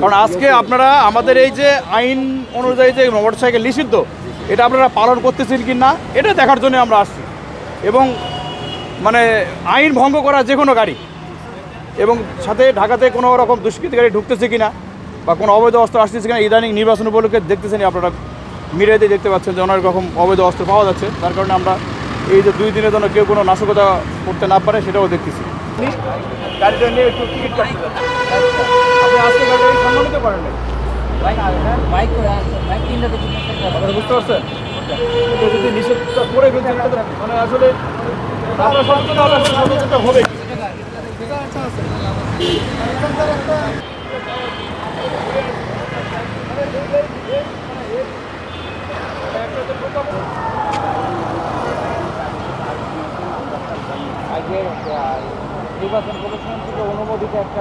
কারণ আজকে আপনারা আমাদের এই যে আইন অনুযায়ী যে মোটর সাইকেল নিষিদ্ধ এটা আপনারা পালন করতেছেন কি না এটা দেখার জন্য আমরা আসছি। এবং মানে আইন ভঙ্গ করা যে কোনো গাড়ি এবং সাথে ঢাকাতে কোনো রকম দুষ্কৃতি গাড়ি ঢুকতেছে কিনা বা কোনো অবৈধ অস্ত্র আসতেছে কিনা ইদানিং নির্বাচন উপলক্ষে দেখতেছেন আপনারা মিডিয়াতে দেখতে পাচ্ছেন যে অনেক রকম অবৈধ অস্ত্র পাওয়া যাচ্ছে। তার কারণে আমরা এই যে দুই দিনের জন্য কেউ কোনো নাশকতা করতে না পারে সেটাও দেখতেছি। গাড়িটা নিয়ে একটু টিকিট সম্মানিত করেন আপনারা বুঝতে পারছেন? এটা যদি নিষেধটা করে ফেলছেন মানে আসলে আপনার হবে। নির্বাচন কমিশন থেকে অনুমোদিত একটা